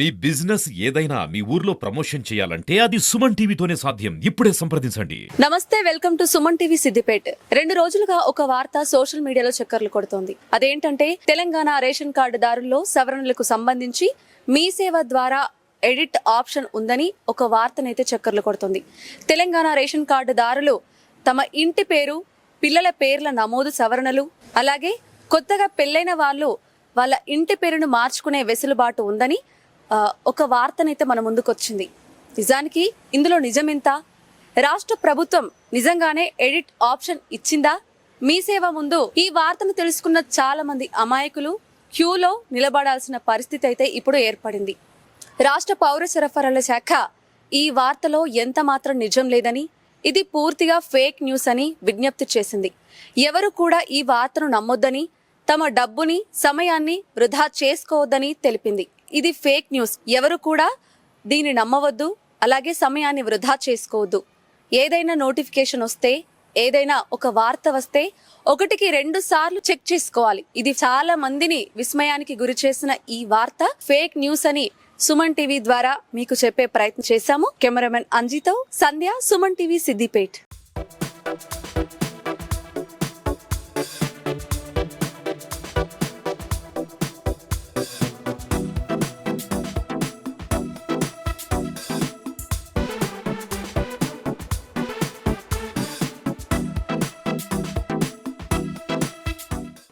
మీ business ఏదైనా మీ ఊర్లో promotion చేయాలంటే అది సుమన్ టీవీతోనే సాధ్యం. ఇప్పుడే సంప్రదించండి. నమస్తే welcome to Suman TV Siddipet. రెండు రోజులుగా ఒక వార్త సోషల్ మీడియాలో చక్కర్లు కొడుతోంది. అదేంటంటే తెలంగాణ రేషన్ కార్డుదారుల్లో సవరణలకు సంబంధించి మీ సేవ ద్వారా ఎడిట్ ఆప్షన్ ఉందని ఒక వార్తనైతే చక్కర్లు కొడుతుంది. తెలంగాణ రేషన్ కార్డుదారులు తమ ఇంటి పేరు పిల్లల పేర్ల నమోదు సవరణలు అలాగే కొత్తగా పెళ్ళైన వాళ్ళు వాళ్ళ ఇంటి పేరును మార్చుకునే వెసులుబాటు ఉందని ఒక వార్తనైతే మన ముందుకొచ్చింది. నిజానికి ఇందులో నిజమెంత? రాష్ట్ర ప్రభుత్వం నిజంగానే ఎడిట్ ఆప్షన్ ఇచ్చిందా? మీ సేవ ముందు ఈ వార్తను తెలుసుకున్న చాలా మంది అమాయకులు క్యూలో నిలబడాల్సిన పరిస్థితి అయితే ఇప్పుడు ఏర్పడింది. రాష్ట్ర పౌర సరఫరాల శాఖ ఈ వార్తలో ఎంత మాత్రం నిజం లేదని ఇది పూర్తిగా ఫేక్ న్యూస్ అని విజ్ఞప్తి చేసింది. ఎవరు కూడా ఈ వార్తను నమ్మొద్దని తమ డబ్బుని సమయాన్ని వృధా చేసుకోవద్దని తెలిపింది. ఇది ఫేక్ న్యూస్. ఎవరు కూడా దీన్ని నమ్మవద్దు అలాగే సమయాన్ని వృధా చేసుకోవద్దు. ఏదైనా నోటిఫికేషన్ వస్తే ఏదైనా ఒక వార్త వస్తే ఒకటికి రెండు సార్లు చెక్ చేసుకోవాలి. ఇది చాలా మందిని విస్మయానికి గురి చేసిన ఈ వార్త ఫేక్ న్యూస్ అని సుమన్ టీవీ ద్వారా మీకు చెప్పే ప్రయత్నం చేశాము. కెమెరామెన్ అంజితో సంధ్య సుమన్ టీవీ సిద్దిపేట్.